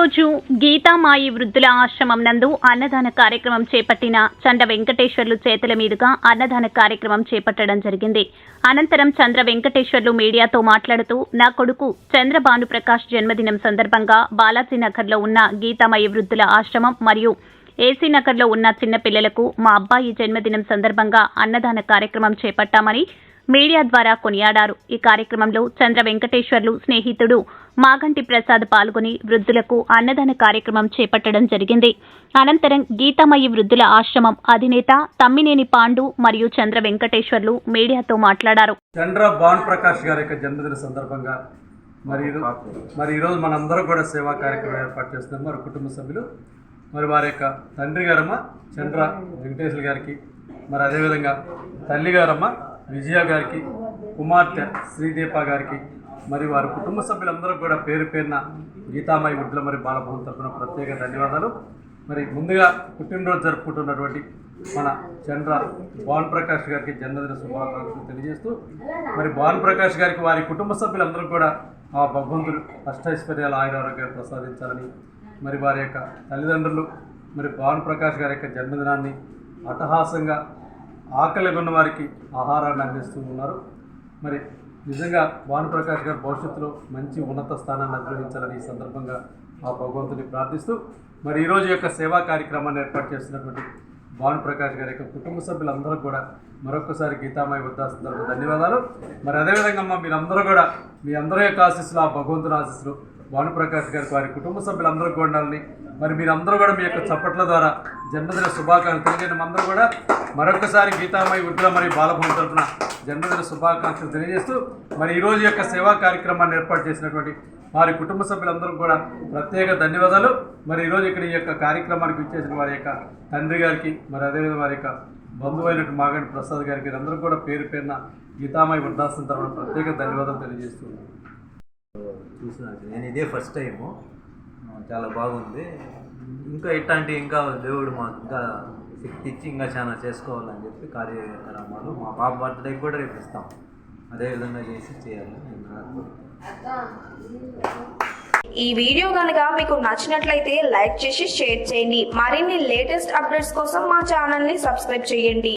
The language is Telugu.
ఈరోజు గీతామాయి వృద్ధుల ఆశ్రమం నందు అన్నదాన కార్యక్రమం చేపట్టిన చంద్ర వెంకటేశ్వర్లు చేతుల మీదుగా అన్నదాన కార్యక్రమం చేపట్టడం జరిగింది. అనంతరం చంద్ర వెంకటేశ్వర్లు మీడియాతో మాట్లాడుతూ నా కొడుకు చంద్రభాను ప్రకాష్ జన్మదినం సందర్భంగా బాలాజీనగర్లో ఉన్న గీతామాయి వృద్ధుల ఆశ్రమం మరియు ఏసీ నగర్లో ఉన్న చిన్న పిల్లలకు మా అబ్బాయి జన్మదినం సందర్భంగా అన్నదాన కార్యక్రమం చేపట్టామని మీడియా ద్వారా కొనియాడారు. ఈ కార్యక్రమంలో చంద్ర వెంకటేశ్వర్లు స్నేహితుడు మాగంటి ప్రసాద్ పాల్గొని వృద్ధులకు అన్నదాన కార్యక్రమం చేపట్టడం జరిగింది. అనంతరం గీతామయి వృద్ధుల ఆశ్రమం అధినేత తమ్మినేని పాండు మరియు చంద్ర వెంకటేశ్వర్లు మీడియాతో మాట్లాడారు. చంద్ర భాన్ ప్రకాష్ గారి యొక్క జన్మదిన సందర్భంగా మరి మరి ఈరోజు మనందరం కూడా సేవా కార్యక్రమం ఏర్పాటు చేస్తున్నాం. మరి కుటుంబ సభ్యులు మరి వారి యొక్క తండ్రి గారమ్మ చంద్ర వెంకటేశ్వర గారికి మరి అదేవిధంగా తల్లి గారమ్మ విజయ గారికి కుమార్తె శ్రీదీప గారికి మరి వారి కుటుంబ సభ్యులందరూ కూడా పేరు పేరున గీతామాయి గుడ్ల మరి బాలభవన్ తరఫున ప్రత్యేక ధన్యవాదాలు. మరి ముందుగా పుట్టినరోజు జరుపుకుంటున్నటువంటి మన చంద్ర భాన్ ప్రకాష్ గారికి జన్మదిన శుభాకాంక్షలు తెలియజేస్తూ మరి భాన్ ప్రకాష్ గారికి వారి కుటుంబ సభ్యులందరూ కూడా ఆ భగవంతుడు అష్టైశ్వర్యాల ఆయురారోగ్యాలు ప్రసాదించాలని మరి వారి యొక్క తల్లిదండ్రులు మరి భాన్ ప్రకాష్ గారి యొక్క జన్మదినాన్ని అటహాసంగా ఆకలి ఉన్న వారికి ఆహారాన్ని అందిస్తూ ఉన్నారు. మరి నిజంగా భానుప్రకాష్ గారు భవిష్యత్తులో మంచి ఉన్నత స్థానాన్ని అధిరోహించాలని ఈ సందర్భంగా ఆ భగవంతుని ప్రార్థిస్తూ మరి ఈరోజు యొక్క సేవా కార్యక్రమాన్ని ఏర్పాటు చేస్తున్నటువంటి భానుప్రకాష్ గారి యొక్క కుటుంబ సభ్యులందరూ కూడా మరొకసారి గీతామాయి వద్దాల్సిన ధన్యవాదాలు. మరి అదేవిధంగా అమ్మ మీరందరూ కూడా మీ అందరి యొక్క ఆశీస్సులు ఆ భగవంతుని ఆశీస్సులు భానుప్రకాష్ గారికి వారి కుటుంబ సభ్యులందరూ కూడా ఉండాలని మరి మీరందరూ కూడా మీ యొక్క చప్పట్ల ద్వారా జన్మదిన శుభాకాంక్షలు తెలియజేయడం. అందరూ కూడా మరొకసారి గీతామయ ఉద్ర మరియు బాలభవన్ తరఫున జన్మదిన శుభాకాంక్షలు తెలియజేస్తూ మరి ఈరోజు యొక్క సేవా కార్యక్రమాన్ని ఏర్పాటు చేసినటువంటి వారి కుటుంబ సభ్యులందరూ కూడా ప్రత్యేక ధన్యవాదాలు. మరి ఈరోజు ఇక్కడ ఈ యొక్క కార్యక్రమానికి ఇచ్చేసిన వారి యొక్క తండ్రి గారికి మరి అదేవిధంగా వారి యొక్క బంధువైనటువంటి మాగంటి ప్రసాద్ గారికి అందరూ కూడా పేరు పేరున గీతామయ వృద్ధాశ్రమం తరఫున ప్రత్యేక ధన్యవాదాలు తెలియజేస్తున్నాను చూసిన నేను ఇదే ఫస్ట్ టైము చాలా బాగుంది. ఇంకా ఇట్లాంటి ఇంకా దేవుడు మాకు ఇంకా శక్తి ఇచ్చి ఇంకా చాలా చేసుకోవాలని చెప్పి కార్యక్రమాలు మా పాప బర్త్డే కూడా రేపు ఇస్తాం. అదేవిధంగా చేసి చేయాలని నేను ఈ వీడియో కనుక మీకు నచ్చినట్లయితే లైక్ చేసి షేర్ చేయండి. మరిన్ని లేటెస్ట్ అప్డేట్స్ కోసం మా ఛానల్ని సబ్స్క్రైబ్ చేయండి.